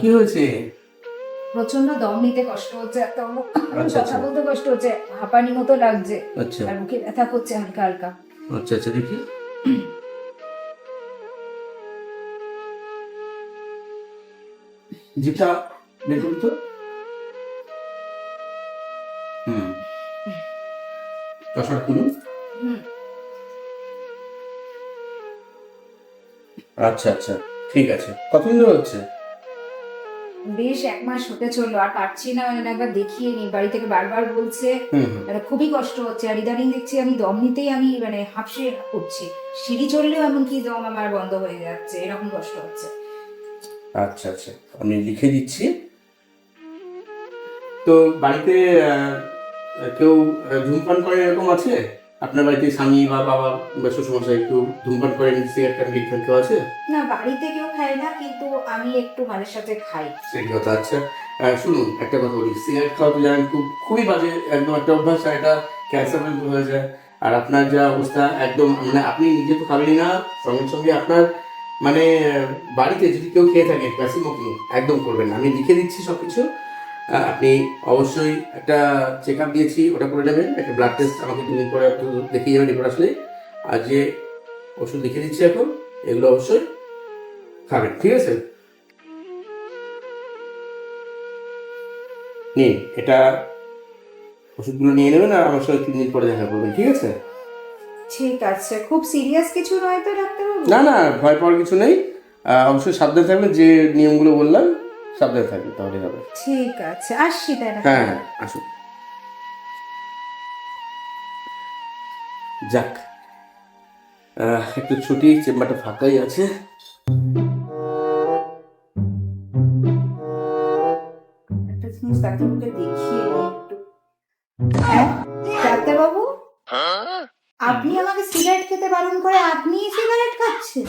কি হয়েছে? প্রচণ্ড দম নিতে কষ্ট হচ্ছে একদম আচ্ছা, কথা আচ্ছা। বলতে কষ্ট হচ্ছে। হাঁপানি মতো লাগছে। আচ্ছা। আর বুকে ব্যথা করছে হালকা হালকা। আচ্ছা আচ্ছা দেখি। দেখুন তো। হুম। চশমাটা খুলুন। আচ্ছা আচ্ছা। ঠিক আছে। কতদিন ধরে হচ্ছে? বেশ এক মাস হতে চলল আর পারছি না মানে একবার দেখিয়ে নি। বাড়ি থেকে বারবার বলছে মানে খুবই কষ্ট হচ্ছে আর ইদানিং দেখছি আমি দম নিতেই আমি মানে হাঁপসে উঠছি। সিঁড়ি চললেও এমনকি দম আমার বন্ধ হয়ে যাচ্ছে এরকম কষ্ট হচ্ছে। আচ্ছা আচ্ছা আমি লিখে দিচ্ছি। তো বাড়িতে কেউ ধূমপান করে এরকম আছে? আপনার বাড়িতে স্বামী বা বাবা বা শ্বশুরমশাই একটু ধূমপান করেন সিগারেট টান খান কেউ আছে? না বাড়িতে কেউ খায় না কিন্তু আমি একটু মাঝে সাথে খাই। সেই কথা আচ্ছা। শুনুন একটা কথা বলি সিগারেট খাওয়া তো জানেন খুব খুবই বাজে একদম একটা অভ্যাস আর এটা ক্যান্সার পর্যন্ত হয়ে যায়। আর আপনার যা অবস্থা একদম মানে আপনি নিজে তো খাবেনই না সঙ্গে সঙ্গে আপনার মানে বাড়িতে যদি কেউ খেয়ে থাকে প্যাসিমোকি একদম করবেন আমি লিখে দিচ্ছি সব কিছু আপনি অবশ্যই একটা চেক আপ দিয়েছি ওটা করে নেবেন একটা ব্লাড টেস্ট আমাকে দুদিন পরে একটু দেখিয়ে যাবেন রিপোর্ট আসলে। আর যে ওষুধ লিখে দিচ্ছি এখন এগুলো অবশ্যই খাবেন ঠিক আছে? নিন এটা ওষুধগুলো নিয়ে নেবেন আর আমার সঙ্গে তিন দিন পরে দেখা করবেন ঠিক আছে? ঠিক আছে খুব সিরিয়াস কিছু নয় তো ডাক্তারবাবু? না না ভয় পাওয়ার কিছু নেই। অবশ্যই সাবধানে থাকবেন যে নিয়মগুলো বললাম সাবধানে থাকবেন তাহলে হবে। ঠিক আছে আসছি তাই না হ্যাঁ হ্যাঁ আসুন। যাক একটু ছুটি চেম্বারটা ফাঁকাই আছে। হ্যাঁ ডাক্তারবাবু? আপনি আমাকে সিগারেট খেতে বারণ করে আপনি সিগারেট খাচ্ছেন?